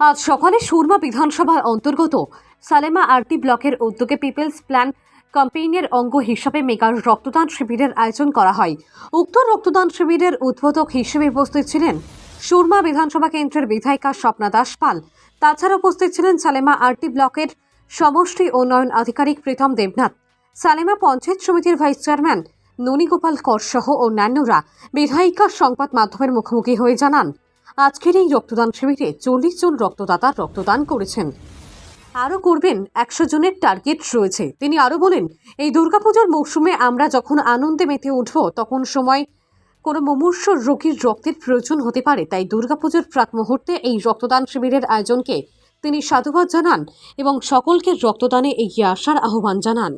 আজ সকালে সুরমা বিধানসভার অন্তর্গত সালেমা আরটি ব্লকের উদ্যোগে পিপলস প্ল্যান ক্যাম্পেইনের অঙ্গ হিসাবে মেগার রক্তদান শিবিরের আয়োজন করা হয়। উক্ত রক্তদান শিবিরের উদ্বোধক হিসেবে উপস্থিত ছিলেন সুরমা বিধানসভা কেন্দ্রের বিধায়িকা স্বপ্না দাস পাল। তাছাড়া উপস্থিত ছিলেন সালেমা আরটি ব্লকের সমষ্টি উন্নয়ন আধিকারিক প্রীতম দেবনাথ, সালেমা পঞ্চায়েত সমিতির ভাইস চেয়ারম্যান ননীগোপাল কর সহ অন্যান্যরা। বিধায়িকা সংবাদ মাধ্যমের মুখোমুখি হয়ে জানান আজকের এই রক্তদান শিবিরে চল্লিশ জন রক্তদাতা রক্তদান করেছেন। আরও করবেন একশো জনের টার্গেট রয়েছে। তিনি আরও বলেন, এই দুর্গাপুজোর মৌসুমে আমরা যখন আনন্দে মেতে উঠব, তখন সময় কোনো মুমূর্ষ রোগীর রক্তের প্রয়োজন হতে পারে। তাই দুর্গাপুজোর প্রাক মুহূর্তে এই রক্তদান শিবিরের আয়োজনকে তিনি সাধুবাদ জানান এবং সকলকে রক্তদানে এগিয়ে আসার আহ্বান জানান।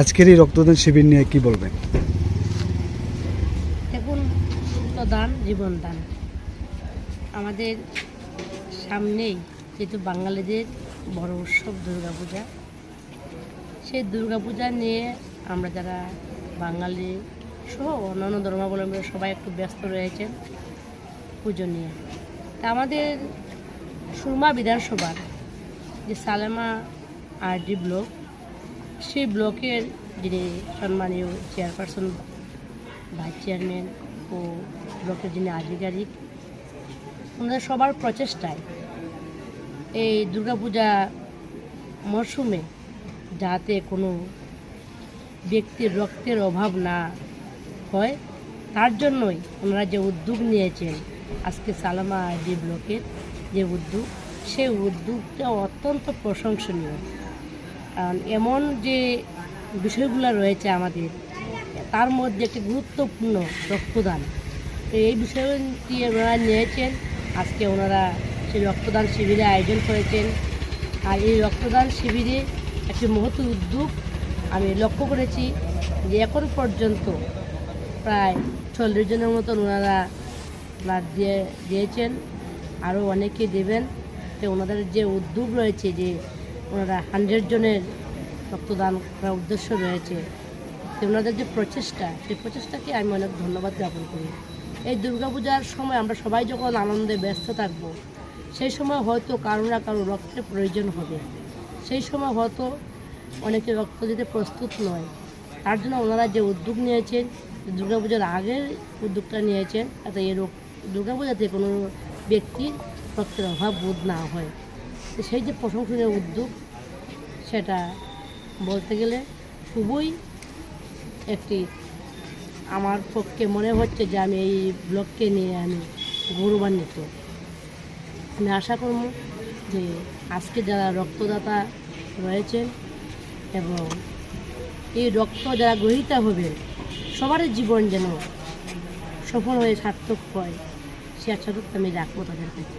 আজকের এই রক্তদান শিবির নিয়ে কি বলবেন? দেখুন দান জীবন দান আমাদের সামনেই যেহেতু বাঙালিদের বড় উৎসব দুর্গাপূজা, সেই দুর্গাপূজা নিয়ে আমরা যারা বাঙালি সহ অন্যান্য ধর্মাবলম্বী সবাই একটু ব্যস্ত রয়েছেন পুজো নিয়ে। তা আমাদের সুরমা বিধানসভার যে সালেমা আরডি ব্লক সেই ব্লকের যিনি সম্মানীয় চেয়ারপারসন, ভাইস চেয়ারম্যান ও ব্লকের যিনি আধিকারিক, ওনাদের সবার প্রচেষ্টায় এই দুর্গাপূজা মরশুমে যাতে কোনো ব্যক্তির রক্তের অভাব না হয়, তার জন্যই ওনারা যে উদ্যোগ নিয়েছেন, আজকে সালামা আইডি ব্লকের যে উদ্যোগ, সেই উদ্যোগটা অত্যন্ত প্রশংসনীয়। এমন যে বিষয়গুলো রয়েছে আমাদের, তার মধ্যে একটি গুরুত্বপূর্ণ রক্তদান। তো এই বিষয়টি ওনারা নিয়েছেন, আজকে ওনারা সেই রক্তদান শিবিরে আয়োজন করেছেন। আর এই রক্তদান শিবিরে একটি মহৎ উদ্যোগ আমি লক্ষ্য করেছি যে এখন পর্যন্ত প্রায় চল্লিশ জনের মতন ওনারা ব্লাড দিয়ে দিয়েছেন, আরও অনেকে দেবেন। তো ওনাদের যে উদ্যোগ রয়েছে যে ওনারা হান্ড্রেড জনের রক্তদান করার উদ্দেশ্য রয়েছে। ওনাদের যে প্রচেষ্টা, সেই প্রচেষ্টাকে আমি অনেক ধন্যবাদ জ্ঞাপন করি। এই দুর্গাপূজার সময় আমরা সবাই যখন আনন্দে ব্যস্ত থাকব, সেই সময় হয়তো কারও না কারও রক্তের প্রয়োজন হবে। সেই সময় হয়তো অনেকে রক্ত দিতে প্রস্তুত নয়। তার জন্য ওনারা যে উদ্যোগ নিয়েছেন দুর্গাপূজার আগের উদ্যোগটা নিয়েছেন যাতে এই রোগ, দুর্গাপূজাতে কোনো ব্যক্তির রক্তের অভাব বোধ না হয়। সেই যে প্রশংসনীয় উদ্যোগ, সেটা বলতে গেলে খুবই একটি আমার পক্ষে মনে হচ্ছে যে আমি এই ব্লককে নিয়ে আমি গৌরবান্বিত। আমি আশা করব যে আজকে যারা রক্তদাতা রয়েছেন এবং এই রক্ত যারা গ্রহীতা হবেন, সবারই জীবন যেন সফল হয়ে সার্থক হয়, সে আশা করতে আমি রাখব তাদের কাছে।